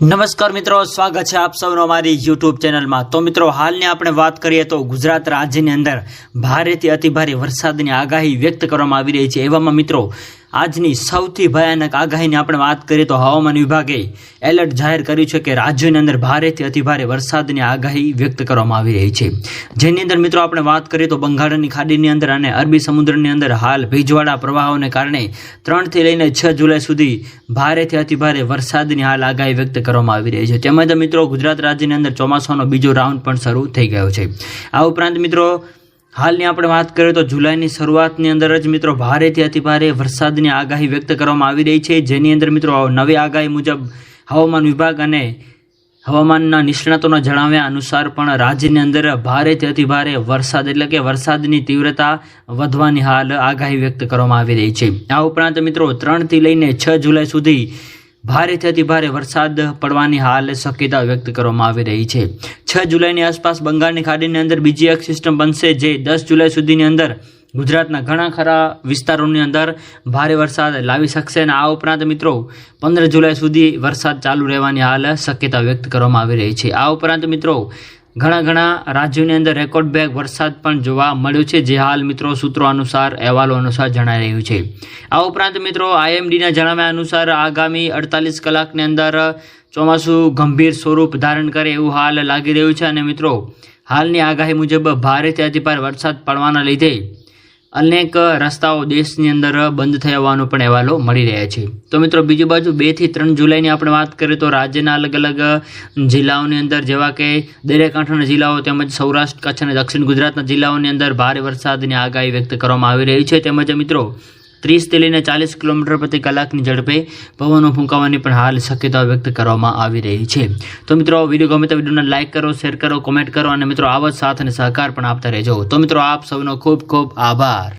નમસ્કાર મિત્રો, સ્વાગત છે આપ સૌનો અમારી યુટ્યુબ ચેનલમાં. તો મિત્રો, હાલની આપણે વાત કરીએ તો ગુજરાત રાજ્યની અંદર ભારેથી અતિભારે વરસાદની આગાહી વ્યક્ત કરવામાં આવી રહી છે. એવામાં મિત્રો આજની સૌથી ભયાનક આગાહીની આપણે વાત કરીએ તો હવામાન વિભાગે એલર્ટ જાહેર કર્યું છે કે રાજ્યોની અંદર ભારેથી અતિભારે વરસાદની આગાહી વ્યક્ત કરવામાં આવી રહી છે. જેની અંદર મિત્રો આપણે વાત કરીએ તો બંગાળની ખાડીની અંદર અને અરબી સમુદ્રની અંદર હાલ ભેજવાળા પ્રવાહોને કારણે ત્રણથી લઈને છ જુલાઈ સુધી ભારેથી અતિભારે વરસાદની હાલ આગાહી વ્યક્ત કરવામાં આવી રહી છે. તેમજ મિત્રો ગુજરાત રાજ્યની અંદર ચોમાસાનો બીજો રાઉન્ડ પણ શરૂ થઈ ગયો છે. આ ઉપરાંત મિત્રો હાલની આપણે વાત કરીએ તો જુલાઈની શરૂઆતની અંદર જ મિત્રો ભારેથી અતિભારે વરસાદની આગાહી વ્યક્ત કરવામાં આવી રહી છે. જેની અંદર મિત્રો નવી આગાહી મુજબ હવામાન વિભાગ અને હવામાનના નિષ્ણાતોના જણાવ્યા અનુસાર પણ રાજ્યની અંદર ભારેથી અતિભારે વરસાદ એટલે કે વરસાદની તીવ્રતા વધવાની હાલ આગાહી વ્યક્ત કરવામાં આવી રહી છે. આ ઉપરાંત મિત્રો ત્રણથી લઈને છ જુલાઈ સુધી ભારેથી અતિભારે વરસાદ પડવાની હાલ શક્યતા વ્યક્ત કરવામાં આવી રહી છે. છ જુલાઈની આસપાસ બંગાળની ખાડીની અંદર બીજી એક સિસ્ટમ બનશે જે દસ જુલાઈ સુધીની અંદર ગુજરાતના ઘણા ખરા વિસ્તારોની અંદર ભારે વરસાદ લાવી શકશે અને આ ઉપરાંત મિત્રો પંદર જુલાઈ સુધી વરસાદ ચાલુ રહેવાની હાલ શક્યતા વ્યક્ત કરવામાં આવી રહી છે. આ ઉપરાંત મિત્રો ઘણા ઘણા રાજ્યોની અંદર રેકોર્ડ બેક વરસાદ પણ જોવા મળ્યો છે, જે હાલ મિત્રો સૂત્રો અનુસાર, અહેવાલો અનુસાર જણાઈ રહ્યું છે. આ ઉપરાંત મિત્રો, આઈએમડીના જણાવ્યા અનુસાર આગામી અડતાલીસ કલાકની અંદર ચોમાસું ગંભીર સ્વરૂપ ધારણ કરે એવું હાલ લાગી રહ્યું છે અને મિત્રો, હાલની આગાહી મુજબ ભારેથી અતિભાર વરસાદ પડવાના લીધે અનેક રસ્તાઓ દેશની અંદર બંધ થયા હોવાનો પણ અહેવાલો મળી રહ્યા છે. તો મિત્રો, બીજી બાજુ બેથી ત્રણ જુલાઈની આપણે વાત કરીએ તો રાજ્યના અલગ અલગ જિલ્લાઓની અંદર જેવા કે દરિયાકાંઠાના જિલ્લાઓ તેમજ સૌરાષ્ટ્ર કચ્છ અને દક્ષિણ ગુજરાતના જિલ્લાઓની અંદર ભારે વરસાદની આગાહી વ્યક્ત કરવામાં આવી રહી છે. તેમજ મિત્રો ત્રીસથી લઈને ચાલીસ કિલોમીટર પ્રતિ કલાકની ઝડપે પવનો ફૂંકાવાની પણ હાલ શક્યતા વ્યક્ત કરવામાં આવી રહી છે. તો મિત્રો, વીડિયો ગમે તો વિડીયોને લાઇક કરો, શેર કરો, કોમેન્ટ કરો અને મિત્રો, આવા સાથ અને સહકાર પણ આપતા રહેજો. તો મિત્રો, આપ સૌનો ખૂબ ખૂબ આભાર.